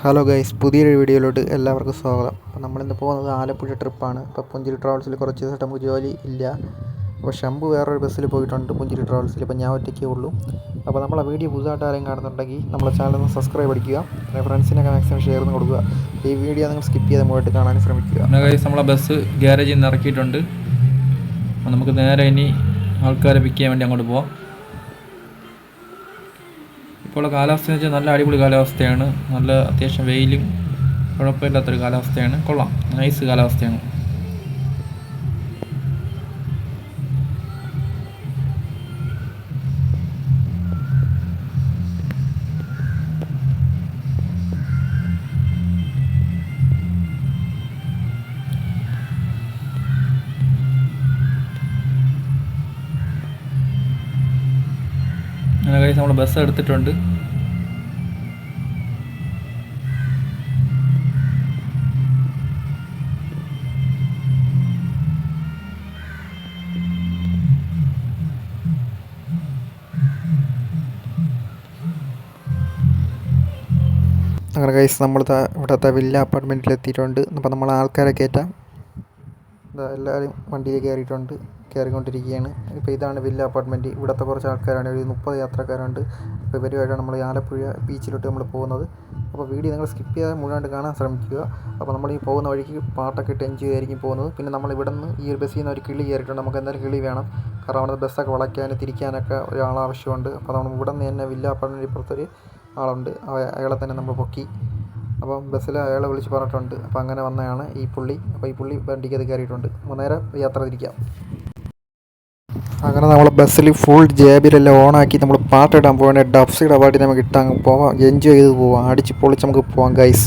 Hello guys പുതിയൊരു വീഡിയോയിലോട്ട് എല്ലാവർക്കും സ്വാഗതം. അപ്പോൾ നമ്മളിന്ന് പോകുന്നത് ആലപ്പുഴ ട്രിപ്പാണ്. ഇപ്പോൾ പുഞ്ചിരി ട്രാവൽസിൽ കുറച്ച് ദിവസമായിട്ട് നമുക്ക് ജോലി ഇല്ല. അപ്പോൾ ശംഭു വേറൊരു ബസ്സിൽ പോയിട്ടുണ്ട് പുഞ്ചിരി ട്രാവൽസിൽ. ഇപ്പോൾ ഞാൻ ഒറ്റയ്ക്കേ ഉള്ളൂ. അപ്പോൾ നമ്മളെ വീഡിയോ പുതുതായിട്ട് ആരെയും കാണുന്നുണ്ടെങ്കിൽ നമ്മളെ ചാനൽ ഒന്ന് സബ്സ്ക്രൈബ് അടിക്കുക. പിന്നെ ഫ്രണ്ട്സിനൊക്കെ മാക്സിമം ഷെയർ ചെയ്ത് കൊടുക്കുക. ഈ വീഡിയോ നിങ്ങൾ സ്കിപ്പ് ചെയ്ത് മുമ്പോട്ട് കാണാൻ ശ്രമിക്കുക. പിന്നെ ഗൈസ് നമ്മളെ ബസ് ഗ്യാരേജിൽ നിന്ന് ഇറക്കിയിട്ടുണ്ട്. അപ്പോൾ നമുക്ക് നേരെ ഇനി ആൾക്കാരെ പിക്ക് ചെയ്യാൻ വേണ്ടി അങ്ങോട്ട് പോവാം. ഇപ്പോൾ കാലാവസ്ഥ എന്ന് വെച്ചാൽ നല്ല അടിപൊളി കാലാവസ്ഥയാണ്. നല്ല അത്യാവശ്യം വെയിലും കുഴപ്പമില്ലാത്തൊരു കാലാവസ്ഥയാണ്. കൊള്ളാം. നൈസ് കാലാവസ്ഥയാണ്. കൈസ് നമ്മൾ ബസ് എടുത്തിട്ടുണ്ട്. അങ്ങനെ കൈസ് നമ്മൾ ഇവിടുത്തെ വില്ല അപ്പാർട്ട്മെന്റിൽ എത്തിയിട്ടുണ്ട്. അപ്പോൾ നമ്മൾ ആൾക്കാരെ കയറ്റാം. ഇതാ എല്ലാവരും വണ്ടിയിൽ കയറിയിട്ടുണ്ട്. കയറിക്കൊണ്ടിരിക്കുകയാണ്. ഇപ്പോൾ ഇതാണ് വില്ല അപ്പാർട്ട്മെന്റ് ഇവിടുത്തെ കുറച്ച് ആൾക്കാരാണ്. ഒരു മുപ്പത് യാത്രക്കാരുണ്ട്. അപ്പോൾ ഇവരുമായിട്ടാണ് നമ്മൾ ആലപ്പുഴ ബീച്ചിലോട്ട് നമ്മൾ പോകുന്നത്. അപ്പോൾ വീഡിയോ നിങ്ങൾ സ്കിപ്പ് ചെയ്യാതെ മുഴുവനായിട്ട് കാണാൻ ശ്രമിക്കുക. അപ്പോൾ നമ്മൾ ഈ പോകുന്ന വഴിക്ക് പാട്ടൊക്കെ ഇട്ട് എൻജോയ് ആയിരിക്കും പോകുന്നത്. പിന്നെ നമ്മൾ ഇവിടെ നിന്ന് ഈ ഒരു ബസ്സിൽ നിന്ന് ഒരു കിളി കയറിയിട്ടുണ്ട്. നമുക്ക് എന്തായാലും കിളി വേണം. കാരണം അവിടെ ബസ്സൊക്കെ വളയ്ക്കാൻ തിരിക്കാനൊക്കെ ഒരാൾ ആവശ്യമുണ്ട് അപ്പോൾ നമ്മൾ ഇവിടെ നിന്ന് തന്നെ വില്ല അപ്പാർട്ട്മെന്റ് ഇപ്പുറത്തൊരു ആളുണ്ട്. അയ- അയാളെ തന്നെ നമ്മൾ പൊക്കി. അപ്പം ബസ്സിൽ അയാളെ വിളിച്ച് പറഞ്ഞിട്ടുണ്ട്. അപ്പം അങ്ങനെ വന്നതാണ് ഈ പുള്ളി. അപ്പോൾ ഈ പുള്ളി വണ്ടിക്കത് കയറിയിട്ടുണ്ട്. അപ്പോൾ നേരെ യാത്ര തിരിക്കാം. അങ്ങനെ നമ്മൾ ബസ്സിൽ ഫുൾ ജേബിലെല്ലാം ഓണാക്കി നമ്മൾ പാട്ടിടാൻ പോകണേ ഡബ്സിയുടെ പാട്ടി നമുക്ക് ഇട്ടാൽ പോവാം. എൻജോയ് ചെയ്ത് പോവാം. അടിച്ച് പൊളിച്ച് നമുക്ക് പോവാം ഗൈസ്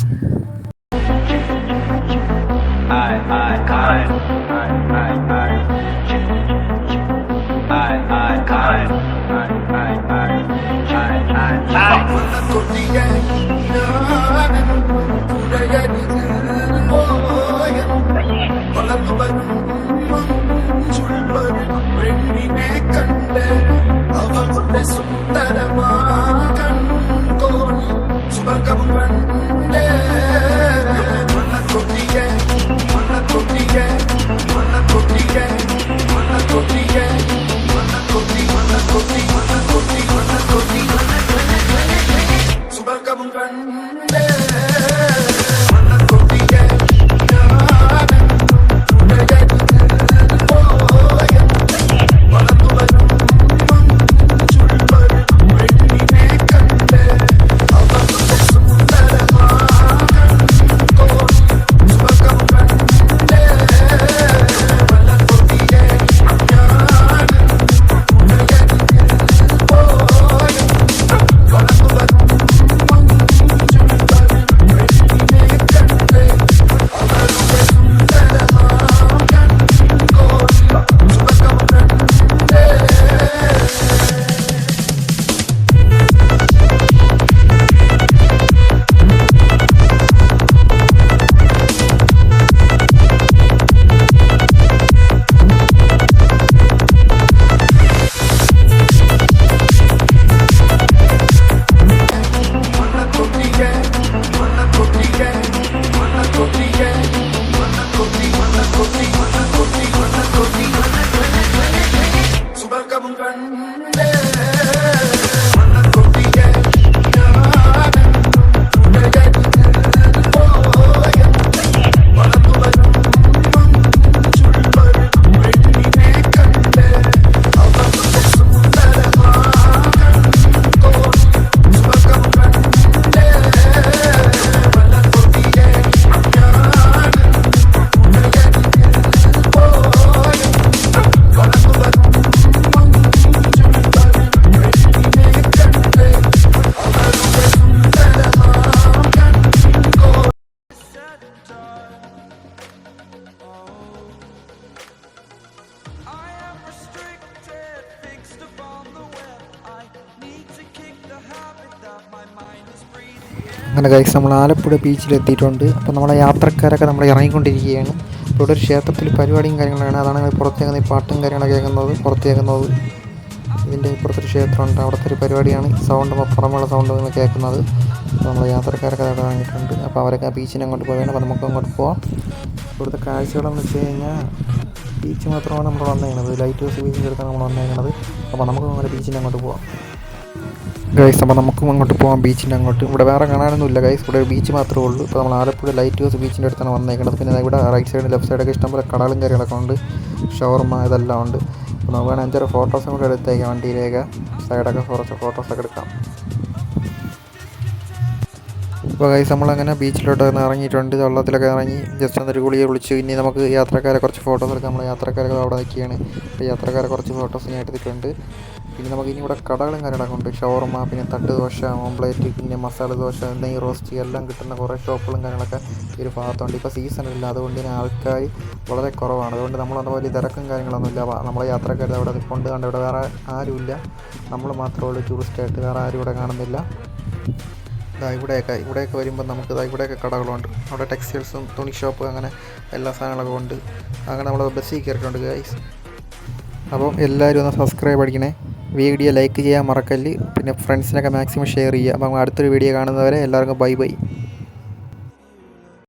അങ്ങനെ ഗൈസ് നമ്മൾ ആലപ്പുഴ ബീച്ചിലെത്തിയിട്ടുണ്ട് അപ്പോൾ നമ്മളെ യാത്രക്കാരൊക്കെ നമ്മൾ ഇറങ്ങിക്കൊണ്ടിരിക്കുകയാണ്. ഇവിടെ ഒരു ക്ഷേത്രത്തിൽ പരിപാടിയും കാര്യങ്ങളാണ് അതാണ് പുറത്തേക്കുന്ന ഈ പാട്ടും കാര്യങ്ങളൊക്കെ കേൾക്കുന്നത് പുറത്തേക്കുന്നത് ഇതിന്റെ ഇപ്പുറത്തൊരു ക്ഷേത്രമുണ്ട്. അവിടുത്തെ ഒരു പരിപാടിയാണ്. സൗണ്ട് പുറമുള്ള സൗണ്ട് നിങ്ങൾ കേൾക്കുന്നത്. അപ്പോൾ നമ്മൾ യാത്രക്കാരൊക്കെ അവിടെ ഇറങ്ങിയിട്ടുണ്ട്. അപ്പോൾ അവരൊക്കെ ആ ബീച്ചിനെ അങ്ങോട്ട് പോവുകയാണ്. അപ്പോൾ നമുക്ക് അങ്ങോട്ട് പോവാം. ഇവിടുത്തെ കാഴ്ചകളെന്ന് വെച്ച് കഴിഞ്ഞാൽ ബീച്ച് മാത്രമാണ് നമ്മൾ വന്നേക്കുന്നത് ലൈറ്റ് ഹൗസ് ബീച്ചിന്റെ അടുത്താണ് നമ്മൾ വന്നേക്കുന്നത് അപ്പോൾ നമുക്ക് അങ്ങനെ ബീച്ചിനെ അങ്ങോട്ട് പോവാം. ഗൈസ് അപ്പോൾ നമുക്കും അങ്ങോട്ട് പോകാം ബീച്ചിന്റെ അങ്ങോട്ട്. ഇവിടെ വേറെ കാണാനൊന്നുമില്ല ഗൈസ് ഇവിടെ ഒരു ബീച്ച് മാത്രമേ ഉള്ളൂ. ഇപ്പോൾ നമ്മൾ ആലപ്പുഴ ലൈറ്റ് ഹൗസ് ബീച്ചിന്റെ അടുത്താണ് വന്നേക്കുന്നത് പിന്നെ ഇവിടെ റൈറ്റ് സൈഡ് ലെഫ്റ്റ് സൈഡൊക്കെ ഇഷ്ടംപോലെ കടകളും കാര്യങ്ങളൊക്കെ ഉണ്ട്. ഷവർമ ഇതെല്ലാം ഉണ്ട്. അപ്പോൾ നമുക്ക് വേണമെങ്കിൽ അഞ്ചാറ് ഫോട്ടോസും കൂടെ എടുത്തേക്കാം വണ്ടിയിലേക്ക്. സൈഡൊക്കെ കുറച്ച് ഫോട്ടോസൊക്കെ എടുക്കാം. ഇപ്പോൾ ഗൈസ് നമ്മളങ്ങനെ ബീച്ചിലോട്ട് ഒന്ന് ഇറങ്ങിയിട്ടുണ്ട്. വെള്ളത്തിലൊക്കെ ഇറങ്ങി ജസ്റ്റ് ഒന്നൊരു കുളിയെ വിളിച്ചു ഇനി നമുക്ക് യാത്രക്കാരെ കുറച്ച് ഫോട്ടോസ് എടുക്കാം. നമ്മൾ യാത്രക്കാരൊക്കെ അവിടെ നിൽക്കുകയാണ്. അപ്പോൾ യാത്രക്കാരെ കുറച്ച് ഫോട്ടോസ് ഞാൻ എടുത്തിട്ടുണ്ട്. പിന്നെ നമുക്ക് ഇനി ഇവിടെ കടകളും കാര്യങ്ങളൊക്കെ ഉണ്ട്. ഷവർമ പിന്നെ തട്ട് ദോശ ഓംപ്ലേറ്റ് പിന്നെ മസാല ദോശ നെയ് റോസ്റ്റ് എല്ലാം കിട്ടുന്ന കുറേ ഷോപ്പുകളും കാര്യങ്ങളൊക്കെ ഈ ഒരു ഭാഗത്തുണ്ട്. ഇപ്പോൾ സീസണില്ല അതുകൊണ്ട് തന്നെ ആൾക്കാർ വളരെ കുറവാണ്. അതുകൊണ്ട് നമ്മൾ വലിയ തിരക്കും കാര്യങ്ങളൊന്നുമില്ല നമ്മളെ യാത്രക്കാർ അവിടെ കൊണ്ട് കണ്ട് ഇവിടെ വേറെ ആരുമില്ല നമ്മൾ മാത്രമേ ഉള്ളൂ ടൂറിസ്റ്റായിട്ട് വേറെ ആരും ഇവിടെ കാണുന്നില്ല. ഇതാ ഇവിടെയൊക്കെ ഇവിടെയൊക്കെ വരുമ്പോൾ നമുക്ക് ഇതാ ഇവിടെയൊക്കെ കടകളുണ്ട്. അവിടെ ടെക്സ്റ്റൈൽസും തുണി ഷോപ്പ് അങ്ങനെ എല്ലാ സാധനങ്ങളൊക്കെ ഉണ്ട്. അങ്ങനെ നമ്മൾ ബസ്സിൽ കയറിയിട്ടുണ്ട് ഗൈസ് അപ്പം എല്ലാവരും ഒന്ന് സബ്സ്ക്രൈബ് അടിക്കണേ. വീഡിയോ ലൈക്ക് ചെയ്യാൻ മറക്കല്ല്. പിന്നെ ഫ്രണ്ട്സിനൊക്കെ മാക്സിമം ഷെയർ ചെയ്യുക. അപ്പം അടുത്തൊരു വീഡിയോ കാണുന്നവരെ എല്ലാവർക്കും ബൈ ബൈ